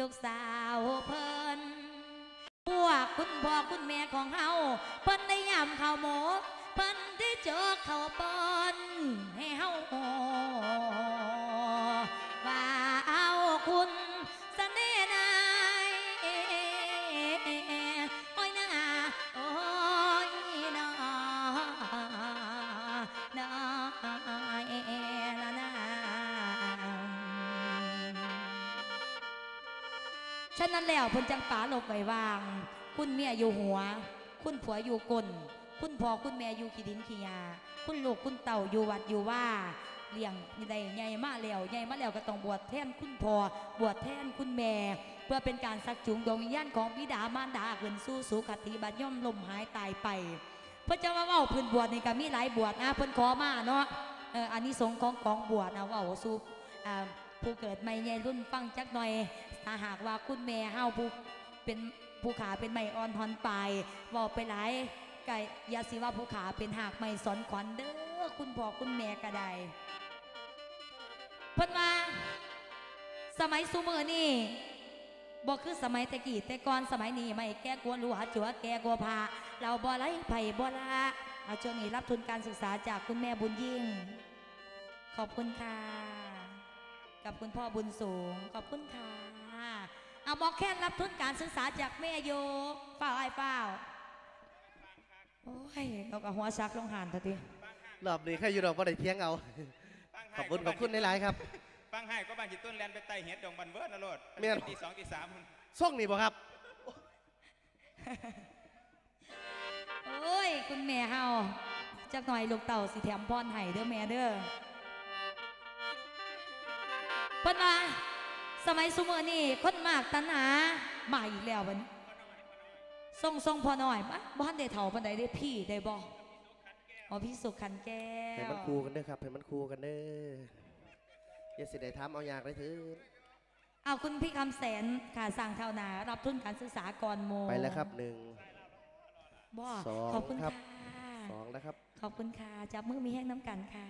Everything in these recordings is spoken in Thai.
ลูกสาวเพิ่นพวกคุณพ่อคุณแม่ของเฮาเพิ่นได้ยำข้าวหมกเพิ่นได้เจอข้าวปอนให้เฮาว่า นั้นแล้วเพิ่นจังป๋าลกไว้วาง คุณเมียอยู่หัว คุณผัวอยู่ก้นคุณพ่อคุณแม่อยู่ขี้ดินขี้ยา คุณลูกคุณเต่าอยู่วัดอยู่ว่าเลี้ยงได้ใหญ่มาแล้วใหญ่มาแล้วก็ต้องบวชแทนคุณพ่อบวชแทนคุณแม่ เพื่อเป็นการสักจูงดวงวิญญาณของบิดามารดาขึ้นสู่สุคติบัดย่อมลมหายตายไปพื่อจะว่าเว้าพื้นบวชนี่ก็มีหลายบวชนะเพิ่นขอมาเนาะเอออันนี้สงของกองบวชนะว่าสู่อ่าผู้เกิดใหม่ใหญ่รุ่นฟังจักหน่อย ถ้าหากว่าคุณแม่เฮาผู้เป็นผู้ขาเป็นไม้อ่อนทอนไปลายเว่าไปหลายไก่ยาสิว่าผู้ขาเป็นหากไม่สอนขวัญเด้อคุณพ่อคุณแม่ก็ไดเพิ่นว่าสมัยซูเมอร์นี่บอกคือสมัยตะกี้แต่ก่อนสมัยนี้ไม่แก้กลัวรู้หาจัวแก้กลัวพาเราบ่ไรไผ่บ่ละเอาช่วงนี้รับทุนการศึกษาจากคุณแม่บุญยิ่ง ขอบคุณค่ะ กับคุณพ่อบุญสูง ขอบคุณค่ะ เอาบอกแค่นรับทุนการศึกษาจากแม่โยเฝ้าไอ้เฝ้าโอ้ยเรากับหัวซักลงหานทันทีรอบนี้ใครอยู่ดอกบ่ได้เพียงเอา ขอบคุณขอบคุณหลายๆครับฟังให้ก็บางจิตต้นแลนไปไต่เห็ดดงบันเวิร์ดนะโลดแม่นตีสองตีสามพุ่นส่งนี่บ่ครับโอ้ย คุณแม่เฮาจักหน่อยลูกเต่าสิแถมพรให้เด้อแม่เด้อเพิ่นว่า สมัยซุมื้อนี้คนมากตัณหามาอีกแล้วบัดนี้ส่งส่งพอหน่อยบ่บ่ทันได้เฒ่าปานใดได้พี่ได้บ่อ๋อพี่สุขขันแก้ให้วมันคู่กันเด้อครับให้มันคู่กันเด้ออย่าสิได้ทำเอาอยากได้ถือเอาคุณพี่คำแสนค่ะสั่งเท่านารับทุนการศึกษาก่อนโมไปแล้วครับหนึ่งบ่สองขอบคุณครัค่ะบสองนะครับ ขอบคุณค่ะจับมือมีแห้งน้ำกันค่ะ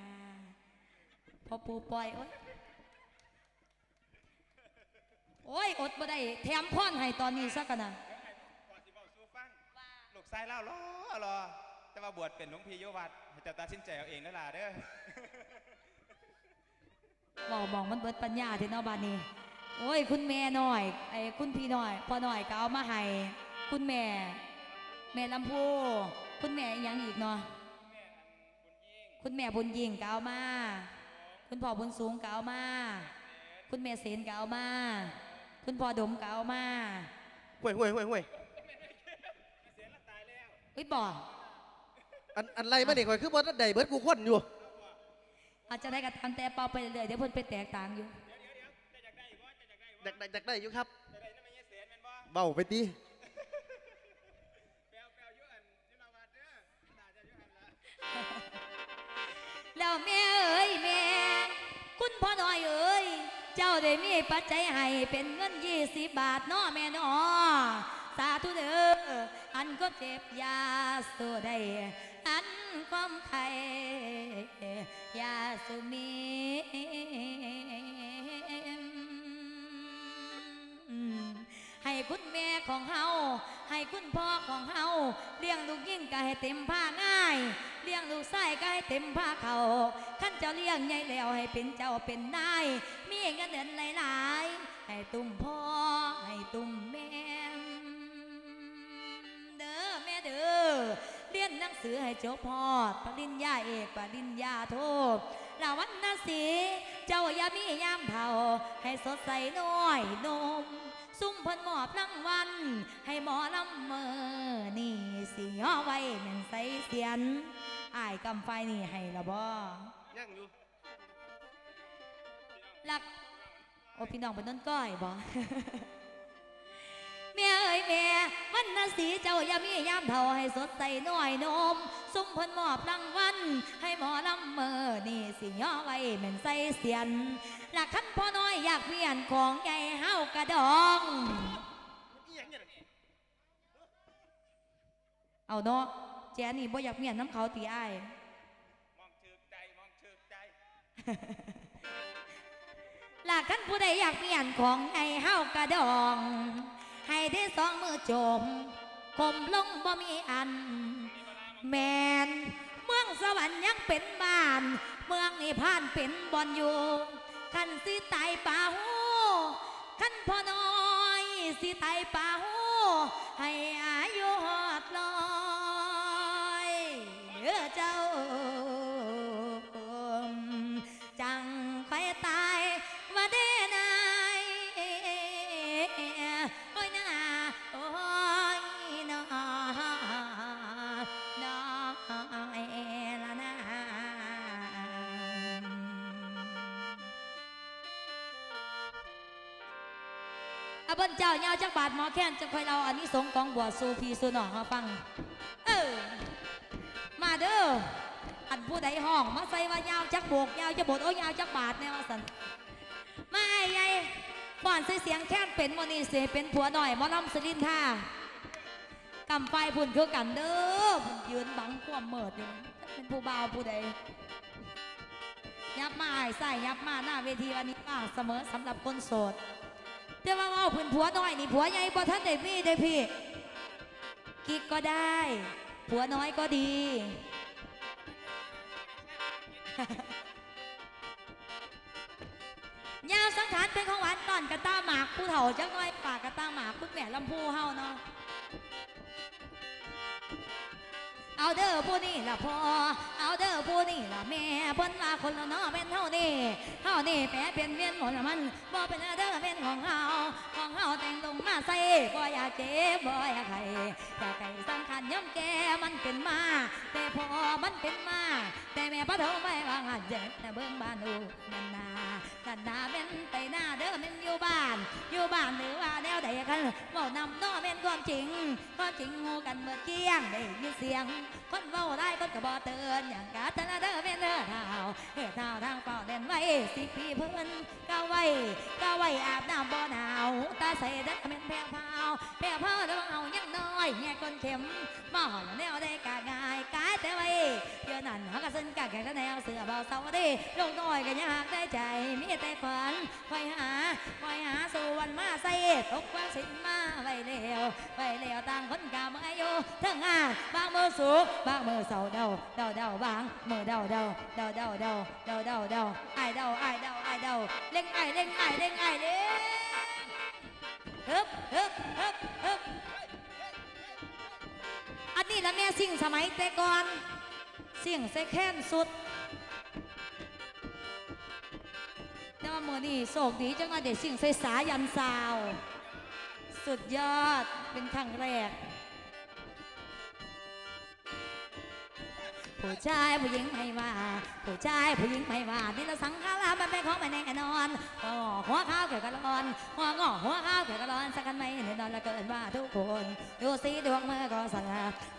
พอปูปล่อยโอ๊ย โอ้ยอดบ่ได้แถมพ่อนให้ตอนนี้สักกันนะพอสิบอกสู้ฟังลูกชายเล่ารอรอแต่ว่าบวชเป็นหลวงพี่โยวัดให้เจ้าตัดสินใจเอาเองนั่นล่ะเด้อบอกบอกมันเบิดปัญญาที่นอบานนี้ โอ้ย คุณแม่หน่อยไอ้คุณพี่หน่อยพอหน่อยก็เอามาให้คุณแม่ แม่ลำพูคุณแม่อีกอยังอีกเนาะคุณแม่บุญยิงก็เอามา คุณพ่อบุญสูงก็เอามา คุณแม่เสนก็เอามา คุณพ่อดมก็เอามาห่วยห่วยห่วยห่วยอุ้ยบอกอันอันไรมาเนี่ยข่อยคือบ่ทันได้เบิดกูคนอยู่อาจจะได้กระทำแต่เป่าไปเรื่อยๆเดี๋ยวเพิ่นไปแตกต่างอยู่อยากได้อยากได้อยู่ครับจะได้นั่นไม่ใช่เสียนแม่นบ่เบาไปตี เจ้าได้มีปัจจัยให้เป็นเงินยี่สิบบาทนาะแม่นาะสาธุเด้ออันก็เจ็บยาสูได้อันความไข่ยาสุมีให้คุณแม่ของเฮาให้คุณพ่อของเฮาเลี้ยงลูกยิ่งก็ให้เต็มผ้าง่าย เลี้ยงลูกไส้ก็ให้เต็มผ้าเขาขั้นเจ้าเลี้ยงใหญ่แล้วให้เป็นเจ้าเป็นนายมีเงินเดือนหลายๆให้ตุ้มพ่อให้ตุ้มแม่เด้อแม่เด้อเรียนหนังสือให้จบพอดปริญญาเอกปริญญาโทลาวันนาสีเจ้าอย่ามียามเผาให้สดใสน้อยนมซุ่มเพิ่นมอบรางวัลให้หมอลำเมอนี่สิย่อไว้แม่นใสเสียน อายกำไฟนี่ให้ละบ่ยังอยู่รักโอ้พี่น้องเป็นต้นก้อยบ่แม่เอ้ยแม่วันนาสีเจ้าอย่ามียามเท่าให้สดใสน้อยนมซุ่มเพิ่นมอบรางวัลให้หมอลำเมอนี่สิย่อไว้แม่นใสเสียนหลักคันพ่อน้อยอยากเปลี่ยนของใหญ่เฮากระดองอีหยังเนี่ยนี่เอาเนาะ แจนี่บ่อยากเมียนน้ำเขาตีอ้ายมองถึกใจมองถึกใจหลากกันผู้ใดอยากเมียนของไอ้เฮากระดอง ให้ได้สองมือโจมคมลงบ่มีอัน แมนเมืองสวรรค์ยังเป็นบ้าน เมืองนิพพานเป็นบอนอยู่ขันสิตายป่าหูขันพ่อน้อยสิตายป่าหูให้อายุห อาเบิ้นเจ้าเงาจักบาทหมอแค้นจะคอยเราอันนี้สงของบวชสูพีสู่น้องมาฟัง เออ มาเด้อ อันผู้ใดห้องมาใส่ว่ายาวจักโบกยาวจะบดโอ้ยยาวจักบาทแน่ว่าสันมาไอ้ใหญ่ป้อนใส่เสียงแค้นเป็นโมนีเสเป็นผัวหน่อยมอลำสลินท่ากำไฟพุ่นคือกันเด้อพุ่นยืนบังความเมิดอยู่เป็นผู้บ่าวผู้ใดยับมาไอ้ใส่ยับมาหน้าเวทีวันนี้ว่าเสมอสำหรับคนโสด แต่ว่าเว่าเพุ่นผัวน้อยนี่ผัวใหญ่บ่ท่านได้มีได้พี่กิ๊กก็ได้ ผัวน้อยก็ดียาวสังขารเป็นของหวานตอนกระต้าหมากผู้เฒ่าจังน้อยปากกระต้าหมากคุณแม่ลำพูเฮาเนาะ เอาเด้อผู้นี่ละพอเอาเด้อผู้นี่ละแม่เพิ่นว่าคนละนาะเป็นเฮานี่เฮานี่แปรเปลี่ยนเวียนหมดละมันบ่เป็นเด้อเป็นของเฮาของเฮาแต่งลงมาใส่บ่อยากเจ็บบ่อยากไข้แต่ไก่สังขารย่อมแก่มันเป็นมาแต่พอมันเป็นมาแต่แม่พระเฒ่าไม่วางหันเจ็บแต่เบิ่งบ้านอูนันนานันนาเป็นไปหน้าเด้อเป็นอยู่บ้าน อยู่บ้านหรือว่าแนวใดกันเว้านำน้อเป็นความจริงความจริงงูกันเมื่อเกี้ยงได้ยินเสียงคนเว้าได้คนก็บ่เตือนอย่างกาตนาเดอร์เป็นเดอร์เท้าเฮ็ดเท้าทางเป่าเล่นไว้สิพี่เพิ่นก็ไว้ก็ไว้อาบน้ำบ่หนาวตาใส่เด้อเป็นแผ่วพาวแผ่วพาวเด้อเอายังน้อยแง่คนเข็มบ่อยแนวได้กางา บางมือสูงบางมือเสาเดาเดาเดาบางมือเดาเดาเดาเดาเดาเดาเดาเดาไอายเดาไอายเดาไอายเดาเล่งไอายเล่งไอันนี้ละแม่สิ่งสมัยแต่ก่อนสิ่งใส่แค้นสุด แต่ว่ามือนี่โศกดีจังว่าเด็กสิ่งใส่สายันสาว สุดยอดเป็นครั้งแรก ผู้ชายผู้หญิงไม่ว่า ผู้ชายผู้หญิงไม่ว่านี่เราสังขารมันเป็นของไม่แน่นอนหัวงอหัวข้าวเกี่ยวกับร้อนหัวงอหัวข้าวเกี่ยวกับร้อนสักกันไม่แน่นอนละเกินว่าทุกคนดูสิดวงมือก็สั่น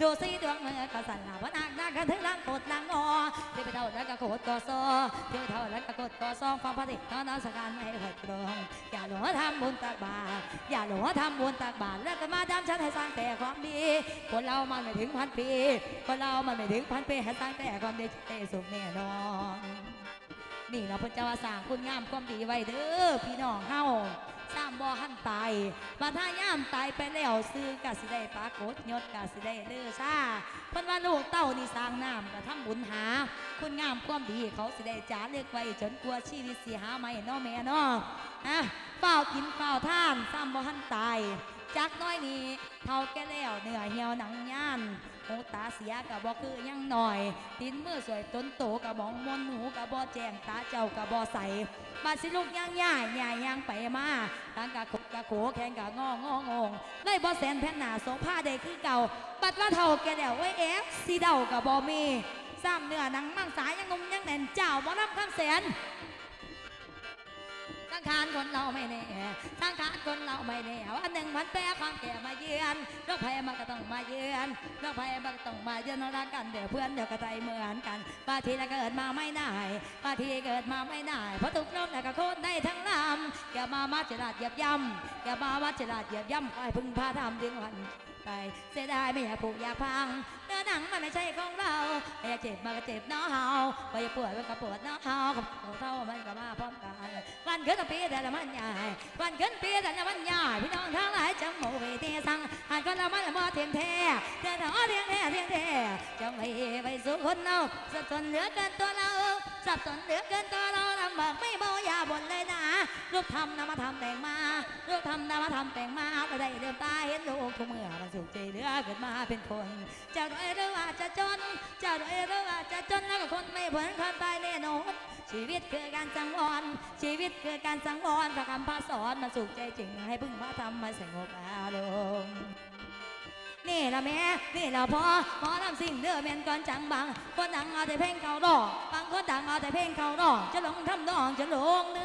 ดูสิดวงมือก็สั่นเพราะนักนักกันถึงลังกดลังงอที่ไปเท่าแล้วก็โคตรก็ซอที่ไปเท่าแล้วก็กดก็ซองฟังพระติตอนนั้นสักการไม่หดลงอย่าหลงทำบุญตักบาตรอย่าหลงทำบุญตักบาตรแล้วก็มาดำฉันให้สร้างแต่ความดีคนเรามันไม่ถึงพันปีคนเรามันไม่ถึงพันปีสร้างแต่ความดีเตสุขแน่นอนนี่เราพระเจ้าว่าสร้างคุณงามความดีไว้เด้อพี่น้องเฮาสร้างบ่อหันตายมาถ้าย่ามตายไปแล้วซื้อกะสิได้ปากฏยศกะสิได้เลือซาเพิ่นว่าลูกเต้านี่สร้างน้ำก็ทำบุญหา คุณงามความดีเขาสิได้จาเลือกไว้จนกลัวชีวิตสิหาไม่เนาะแม่เนาะอะเฝ้ากินเฝ้าท่านซ้ำบ่อหันตายจักน้อยนี้เท่าแก่แล้วเหนื่อยเหี่ยวหนังย่าน หูตาเสียกับบ่คือยังหน่อย ตินมือสวยต้นโตกับมองมนหูกับบ่แจงตาเจ้ากับบ่ใสบาดสิลูกย่างย่ายย่ายย่างไปมาทางกะขกกะโขแข่งกะงององงได้บ่แสนแผ่นหนาโซผ้าได้คือเก่า บัดว่าเท่าแก่แล้วไว้เอฟสีเดากับบ่มีซ้ำเนื้อนังมังสายยังงุมยังแน่นเจ้าบ่รับคำแสน สังขารคนเราไม่แน่สังขารคนเราไม่แน่วันหนึ่งวันแปรความแก่มาเยือนโรคภัยมันก็ต้องมาเยือนโรคภัยมันก็ต้องมาเยือนรักกันเดี๋ยวเพื่อนเดี๋ยวก็ใจเหมือนกันบางทีเราเกิดมาไม่ได้บางทีเกิดมาไม่ได้เพราะตุกลมแต่ก็โคตรได้ทั้งลำแกมามาจราดเหยียบย่ำแกมามาจราดเหยียบย่ำคอยพึ่งพาทำดึงวัน ไป เสียดายไม่อยากผูกอยากพังเนื้อหนังมันไม่ใช่ของเราไม่อยากเจ็บมันก็เจ็บเน้อเฮาไม่อยากปวดมันก็ปวดเน้อเฮากับเท่ามันก็มาพร้อมกันวันขึ้นปีแต่ละมันใหญ่วันขึ้นปีแต่ละมันใหญ่พี่น้องทั้งหลายจำหมู่เวทีสั่งหันคนละมันละมอเทียงแท้เทียงท้อเทียงแท้เทียงแท้จงไปไปสู่คนเราสับสนเหลือเกินตัวเราสับสนเหลือเกินตัวเราลำบากไม่เบาอย่าบ่นเลยนะ รูปทำนามธรรมแต่งมารูปทำนามธรรมแต่งมาก็ได้เดิมตาเห็นลูกทุกเมื่อมันสุขใจเหลือเกิดมาเป็นคนจ้าด้วยหรือว่าจะจนจ้าด้วยหรือว่าจะจนแล้วก็คนไม่ผลคนตายแน่นอนชีวิตคือการสังวรชีวิตคือการสังวรพระคำพระสอนมันสุขใจจริง ให้พึ่งพระธรรมมาสงบอารมณ์นี่ละแม่ นี่ละพ่อหมอลำสิ่งเด้อแมนก่อนจังบังคนดังเอาแต่เพลงเขาดอกบางคนดังเอาแต่เพลงเขาดอกจะหลงทำนองจะหลงเรื่อ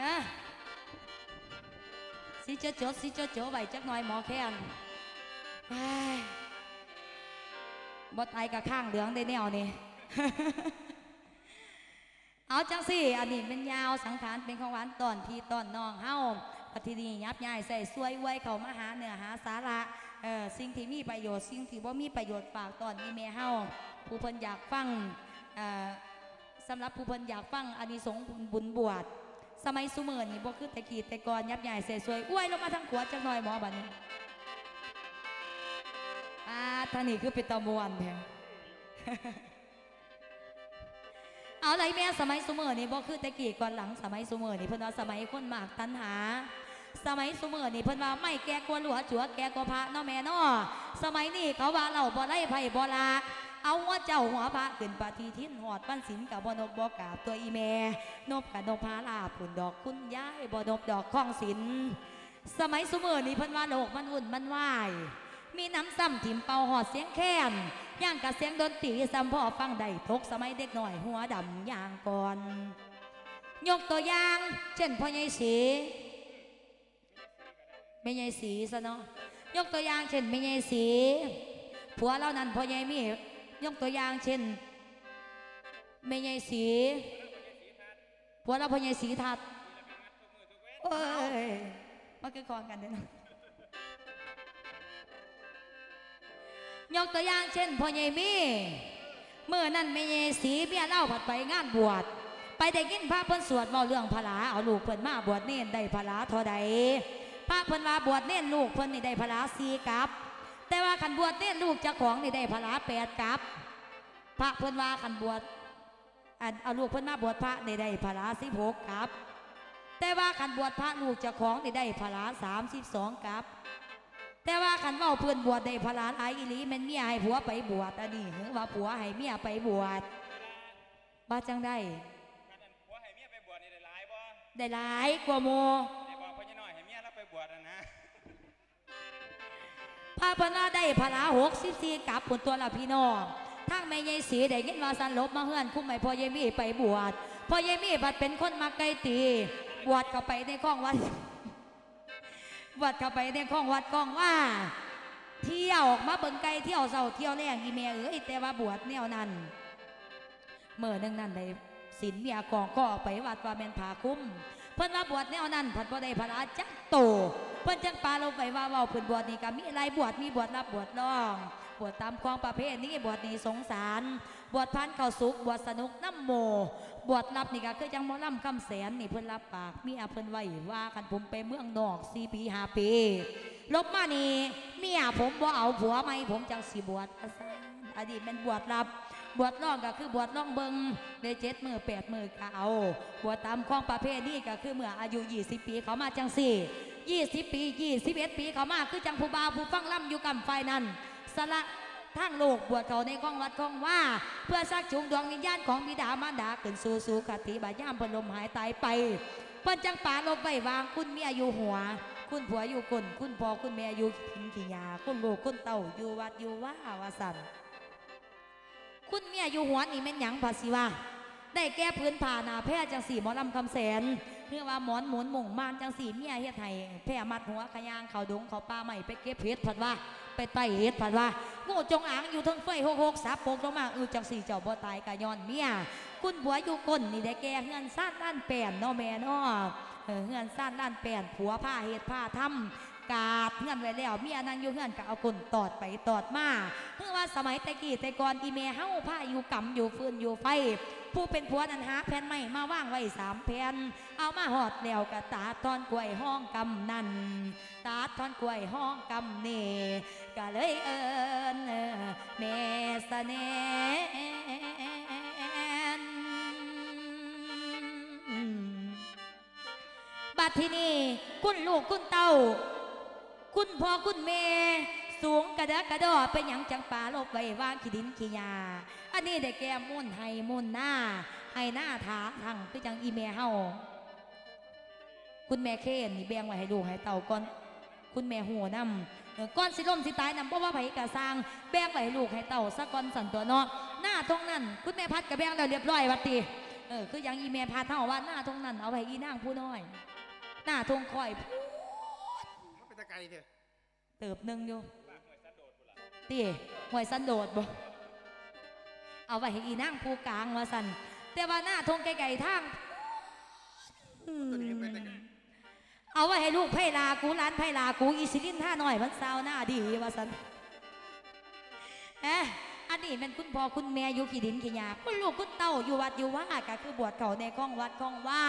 นะสิจะจสิจะโจไว้จักหน่อยหมอแค้นบ่ตายกับข้างเหลืองได้แนวนี่เอาจังสิอันนี้เป็นยาวสังขารเป็นของหวานตอนพี่ตอนน้องเฮ้าปฏิดียับยายใส่สวยไว้เขามาหาเนื้อหาสาระเออสิ่งที่มีประโยชน์สิ่งที่บ่มีประโยชน์ฝากตอนนี้แม่เฮ้าผู้เพิ่นอยากฟังเอ่อสำหรับผู้เพิ่นอยากฟังอานิสงส์บุญบวช สมัยสุเมอนี่บ่คือแต่กีดแต่ก่อนยับใหญ่เสยสวยอ้วยลงมาทั้งขวดจังหน่อยหมอบัดนี้อาท่านี่คือเป็นตะมวนแท้เอาไรแม่สมัยสุเมอนี่บ่คือแต่กีดก่อนหลังสมัยสุเมอนี่เพิ่นว่าสมัยคนมากตันหา สมัยสุเมอนี่เพิ่นว่าไม่แก่กว่าหลวจัวแก่กว่าพระเนาะแม่เนาะสมัยนี้เขาว่าเราบ่ไล่ไผ่บ่ลา เอาหัวเจ้าหัวพระขึ้นปฏิทินหอดปั้นศีลกับบนกบกาบตัวอีแม่นบกับนบพาลาผุนดอกคุณย้ายบนบดอกข้องศิลสมัยสมือนี้พิ่นว่าโลกมันวุ่นมันวายมีน้ำซ้ำถิ่มเป่าหอดเสียงแค้นย่างกับเสียงดนตรีซ้ำพ่อฟังได้ทกสมัยเด็กหน่อยหัวดำย่างก่อนยกตัวอย่าง เช่นพ่อใหญ่สีแม่ใหญ่สีซะเนาะยกตัวอย่างเช่นแม่ใหญ่สีผัวเรานั่นพ่อใหญ่มี ยกตัวอย่างเช่นแม่ใหญ่สีผัวเราพ่อใหญ่สีทัดโอ้ยมันคือคองกันเด้อเนาะยกตัวอย่างเช่นพ่อใหญ่มีเมื่อนั้นแม่ใหญ่สีเมียเล่าผัดไปงานบวชไปได้ยินพระเพิ่นสวดเว้าเรื่องพลาเอาลูกเพิ่นมาบวชเน้นได้พลาเท่าใดพระเพิ่นว่าบวชเน้นลูกเพิ่นนี่ได้พลาสี่กับ แต่ว่าขันบวชเน้นลูกเจ้าของนี่ได้พลาแปดกับ พระเพิ่นว่าขันบวชอันเอาลูกเพิ่นมาบวชพระนี่ได้พลาสิบหกกับ แต่ว่าขันบวชพระลูกเจ้าของนี่ได้พลาสามสิบสองกับ แต่ว่าขันเว่าเพื่อนบวชได้พลาหลายอีหลีแมันเมียให้ผัวไปบวชอันนี้หรือว่าผัวให้เมียไปบวชว่าจังได้คันอันผัวให้เมียไปบวชนี่ได้หลายบ่ได้หลายกว่าโม พาพนาได้พลาหกสิบสี่กับผลตัวละพี่น้องทั้งแม่ยายสีได้ยินว่าสันลบมาเฮือนคุ้มไม่พอยายมีไปบวชพอยายมีบัดเป็นคนมาไกลตีบวชเข้าไปในข้องวัดบวชเข้าไปในข้องวัดก้องว่า เที่ยวออกมาเบิ่งไกลเที่ยวเศร้าเที่ยวแรงอีเมียเอ้ยแต่ว่าบวชแนวนั้นเมื่อนึงนั้นได้สินเมียกองก็ไปวัดว่าแม่นผาคุ้มเพิ่นว่าบวชแนวนั้นผัดบ่ได้พระจักโต พิ่นจังปาลงไปว่าเว้าเพิ่นบวชนี่ก็มีหลายบวชมีบวชรับบวชร้อง บวชตามความประเพณีบวชนี่สงสาร บวชพันเข้าสุขบวชสนุกน้ำโม บวชรับนี่ก็คือจังหมอลำคำแสนนี่เพิ่นรับปากมียเพิ่นไว้ว่าคันผมไปเมืองนอก4ปี5ปีลบมานี่เมียผมบ่เอาผัวไหมผมจังสิบวชอาซาอดีตเป็นบวชรับบวชร่องก็คือบวชร่องเบิงได้เจ็ดมือแปดมือก็เอา บวชตามข้องประเภทนี้ก็คือเมื่ออายุ20ปีเขามาจังสี่ 20 ปี 21 ปีเขามาคือจังผู้บาวผู้ฟังล่ำอยู่กำไฟนั้นสละทางโลกบวชเขาในข้องวัดข้องว่า เพื่อซักจูงดวงวิญญาณของบิดามารดาขึ้นสู่สู่คติบาย่ามพนลมหายตายไปเพิ่นจังป่าลบไว้วางคุณเมียอยู่หัว คุณผัวอยู่ก้นคุณพ่อคุณแม่อยู่หินขี้ยาคุณลูกคุณเต่าอยู่วัดอยู่ว่าวาสันคุณเมียอยู่หัวนี่แม่นหยังภาษีว่าได้แก้พื้นผ่านาแพร่จังสี่หมอลำคำแสน เพื่อว่าหมอนหมุนหมุ่งมานจังสีเมียเฮ็ดให้แพร่มัดหัวขยางเขาดงเขาป่าใหม่ไปเก็บเห็ดผัดว่า ไปไต่เห็ดผัดว่างูจงอางอยู่ทั้งไฟหกหกสับปกลงมาอือจังสี่เจ้าบ่ตายกะย้อนเมียคุณผัวอยู่ก้นนี่ได้แก่เฮือนซ่านด้านแปนเนาะแม่เนาะเออเฮือนซ่านด้านแปนผัวผ้าเฮ็ดผ้าทำกาดเฮือนไว้แล้วเมียนั่งอยู่เฮือนก็เอาก้นตอดไปตอดมาเพื่อว่าสมัยต่กี้แต่ก่อนอีเมเฮาผ้าอยู่กำอยู่ฟืนอยู่ไฟ ผู้เป็นผัวนั้นหาแผ่นไม้มาว่างไว้สามแผ่นเอามาหอดแล้วกะตาตอนกล้วยห้องกำนันตาตอนกล้วยห้องกำเน่ก็เลยเอิญแม่สเนนบัดที่นี่คุณลูกคุณเต้า คุณพ่อคุณแม่ สูงกระดะกระดอเป็นหยังจังป่าลบไว้ว่างขี้ดินขี้ยา อันนี้ได้แก่มุ่นให้มุ่นหน้าให้หน้าถาทางคือจังอีเมเฮาคุณแม่เคนนี่แบ่งไว้ให้ลูกให้เต่าก่อน คุณแม่หัวนำเออก้อนสิล่มสิตายนำเพราะว่าไผกะสร้างแบ่งไว้ให้ลูกให้เต่าสักก้อนสันตัวเนาะหน้าตรงนั้น คุณแม่พัดกะแบ่งแล้วเรียบร้อยวัดตีเออคืออยังอีแม่พัดเท่าว่าหน้าตรงนั้นเอาไว้อีนางผู้น้อย หน้าทงคอยมันเป็นตะไกรเถอะเติบหนึ่งอยู่ ตีหวยสันโดดบ่เอาไว้ให้อีนางผู้กลางว่าสันแต่ว่าหน้าทงไกลๆทางเอาไว้ให้ลูกไผ่ลากูร้านไผ่ลากูอีสิลินท่าหน่อยมันสาวหน้าดีว่าสันเอ๊ะอันนี้เป็นคุณพ่อคุณแม่อยู่ขี้ดินขี้ยาคุณลูกคุณเต้าอยู่วัดอยู่ว่าก็คือบวชเขาในข้องวัดข้องว่า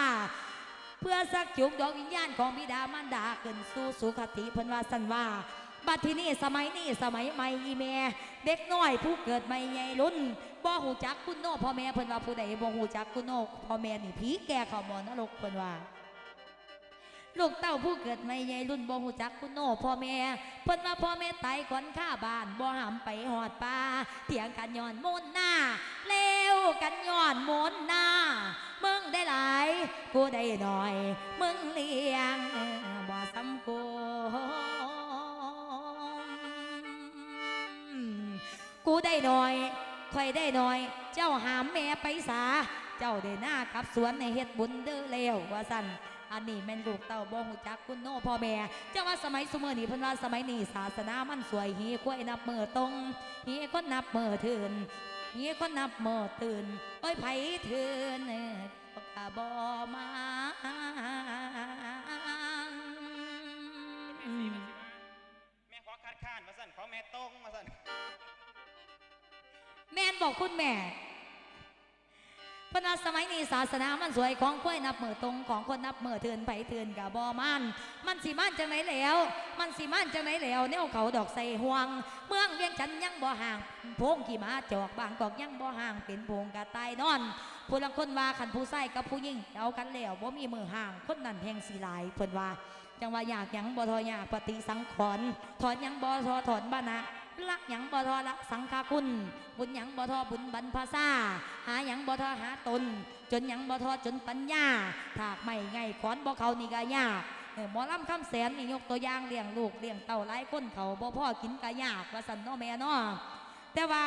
เพื่อสักจุกดวงวิญญาณของบิดามารดาขึ้นสู่สุขติเพิ่นว่าสันว่า บัดที่นี่สมัยนี้สมัยใหม่อีแม่เด็กน้อยผู้เกิดใหม่ใหญ่รุ่นบ่หูจักคุณโนพ่อแม่เพิ่นว่าผู้ใดบ่หูจักคุณโนพ่อแม่นี่ผีแก่เข้าหมอนรกเพิ่นว่าลูกเต้าผู้เกิดไม่ใหญ่รุ่นบ่หูจักคุณโนพ่อแม่เพิ่นว่าพ่อแม่ตายก่อนข้าบ้านบ่หำไปหอดป่าเถียงกันย้อนมนหน้าเลวกันย้อนมนหน้ามึงได้หลายกูได้หน่อย มึงเลี้ยงบ่สำกู ได้หน่อยค่อยได้หน่อย เจ้าหามแม่ไปสา เจ้าได้หน้ากับสวนในเฮ็ดบุญเด้อเลวว่าสั่นอันนี้แม่นลูกเต้าบ่หูจักคุณโน่พ่อแม่เจ้าว่าสมัยสมัยนี้พิ่นว่าสมัยนี้ศาสนามันสวยเฮียควายนับมือตรงเฮียคนนับมือถืนเฮียคนนับมือตื่นโอ้ยไผถืนเอ้ยกะบ่มาแม่ขอคัดค้านมาสั่นขอแม่ตรงมาสั่น แม่นบอกคุณแม่พนาสมัยนี้ศาสนามันสวยของควายนับมือตรงของคนนับมือเถือนไผเถือนกะบ่มันมันสิมันจังไหนแล้ว มันสิมันจังไหนแล้วแนวเขาดอกใส่ห่วง เมืองเวียงจันยังบ่ห่างโพงขี่มาจอกบางกอกยังบ่ห่างเป็นโพงกะตายนอนผู้ลังคนว่าขันผู้ใส่กับผู้ยิ่งเอากันแล้วบ่มีมือห่างคนนั้นแหงสีหลายเพิ่นว่า จังว่าอยากยังบ่ทอยากปฏิสังขรณ์ถอนยังบ่ทอถอนบ้านะ ละหยังบ่ทอละสังฆคุณ บุญหยังบ่ทอบุญบรรพชาหาหยังบ่ทอหาตน จนหยังบ่ทอจนปัญญาถากไม่ไงขอนบ่เขานี่ก็ยากหมอลำคำแสนนี่ยกตัวอย่างเลี้ยงลูกเลี้ยงเต่าหลายคนเขาบ่พ่อกินก็ยากว่าสันนาะแม่นาะแต่ว่า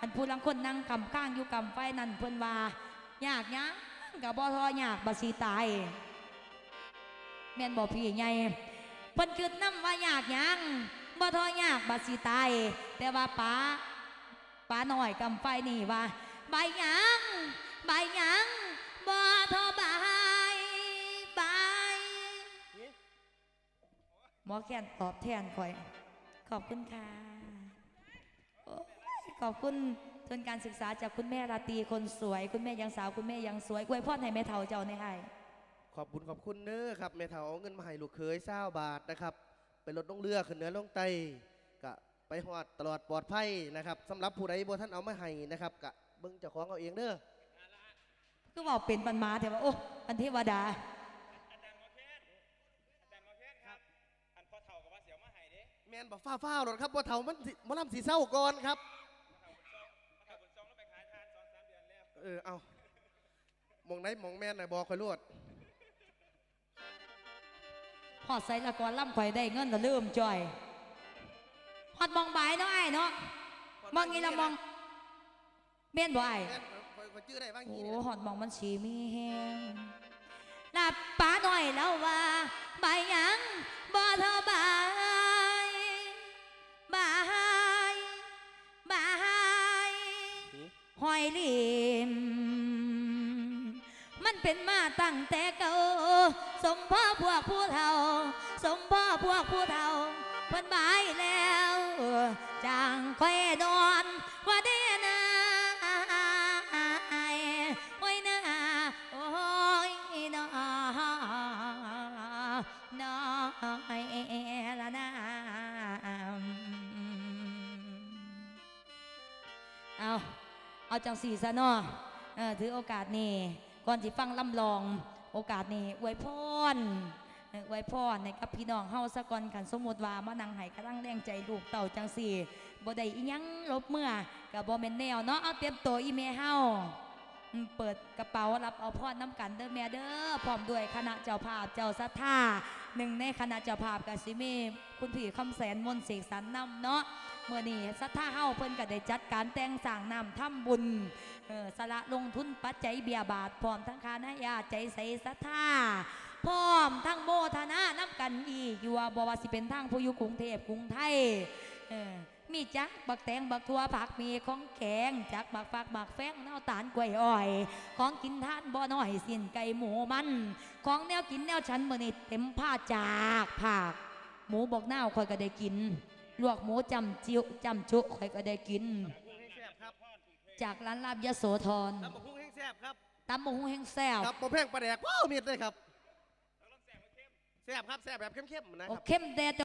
อันผู้ลังคนนั่งกำข้างอยู่กำไฟนั่นเพิ่นว่ายากยังก็บ่ทอยากบ่สิตายแม่นบอกพี่ใหญ่เพิ่นคืดน้ำว่ายากยัง บ่ทอยากบัสิตายแต่ว่าป้าป้าหน้อยกำไฟนี่ว่าใบหยังใบหยังบ่ทอบายบายหมอแคนตอบแทนคอย ขอบคุณค่ะขอบคุณทุนการศึกษาจากคุณแม่ราตีคนสวย คุณแม่ยังสาวคุณแม่ยังสวยอวยพรให้แม่เฒ่าเจ้าในไห้ขอบคุณขอบคุณเน้อครับแม่เถาเอาเงินมาให้ลูกเคยเศร้าบาทนะครับ ไปรถลงเรือขึ้นเหนือลงไตกะไปหอดตลอดปลอดภัยนะครับสำหรับผู้ใดบ่ท่านเอามาให้นะครับกะเบิ่งเจ้าของเอาเองเด้อคือบอกเป็นปันมาแต่ว่าโอ้ปันเทวดาอาจารย์หมอเคนอาจารย์หมอเคนครับอันพ่อเฒ่ากับว่าเสียวมาให้เด้แม่นบอกฟ้าฟ้าวๆหรอกครับบ่เถามันสิบ่ลำสีเศร้าก่อนครับพ่อเฒ่าบุญทรงพ่อเฒ่าบุญทรงแล้วไปขายทานสองสามเดือนแล้วเออเอามองไหนมองแม่นไหนบอกคอยรวด พอดใส่ละกอนล่ำข่อยได้เงินจะลืมจ่อยฮอดมองใบาเนาะไอ้เนาะมองงี้ละมองเมียนบ่ไอ้โอ้หอดมองมันสีมีแห้งหนับป้าหน่อยแล้วว่าใบยังบ่เธอบายบใบายหอยลิม เป็นมาตั้งแต่เก่าสมพ่อพวกผู้เฒ่า สมพ่อพวกผู้เฒ่าเพิ่นบายแล้วจางค่อยนอนว่าเด้นาโอ้ยนาโอ้ยนาน้อยละนาเอาเอาจังสีซะนาะเออถือโอกาสนี้ ก่อนสิฟังลำลองโอกาสนี้อวยพรเอ่ออวยพรในกับพี่น้องเฮาสะก่อนกันสมมุติว่ามานังให้กำลังแรงใจลูกเต่าจังสี่บ่ได้อีหยังลบเมื่อกับบ่แม่นแนวเนาะเอาเตรียมตัวอีเมเฮาเปิดกระเป๋ารับเอาพรน้ำกันเด้อแม่เด้อพร้อมด้วยคณะเจ้าภาพเจ้าศรัทธาหนึ่งในคณะเจ้าภาพก็สิมีคุณพี่คำแสนมนเสกสรรนำเนาะ เมื่อนี้ศรัทธาเฮาเพิ่นก็ได้จัดการแต่งสร้างน้ำทำบุญสละลงทุนปัจจัยเบียบาทพร้อมทั้งคานายาใจใสศรัทธาพร้อมทั้งโมทนาน้ำกันอีอยู่ว่าบวสิเป็นทางผู้อยู่กรุงเทพกรุงไทยมีจักบักแตงบักทัวผักมีของแกงจักบักฟักบักแฟงเน่าตาลกล้วยอ้อย ของกินทานบ่น้อยสินไก่หมูมัน ของแนวกินแนวฉันมือนี้เต็มผ้าจากผัก หมูบอกหน้าวข่อยก็ได้กิน ลวกหมูจำจิ้วจำจุข่อยก็ได้กินพุ่งแห้งแซ่บครับจากร้านลาบยโสธรตำบักพุ่งแห้งแซ่บครับตำบกหุ่งแห้งแซ่บครับบ่แพงปลาแดกว้าวมีดเลยครับแซ่บครับแซ่บแบบเข้มๆนะคโอ้รับ เข้มแดด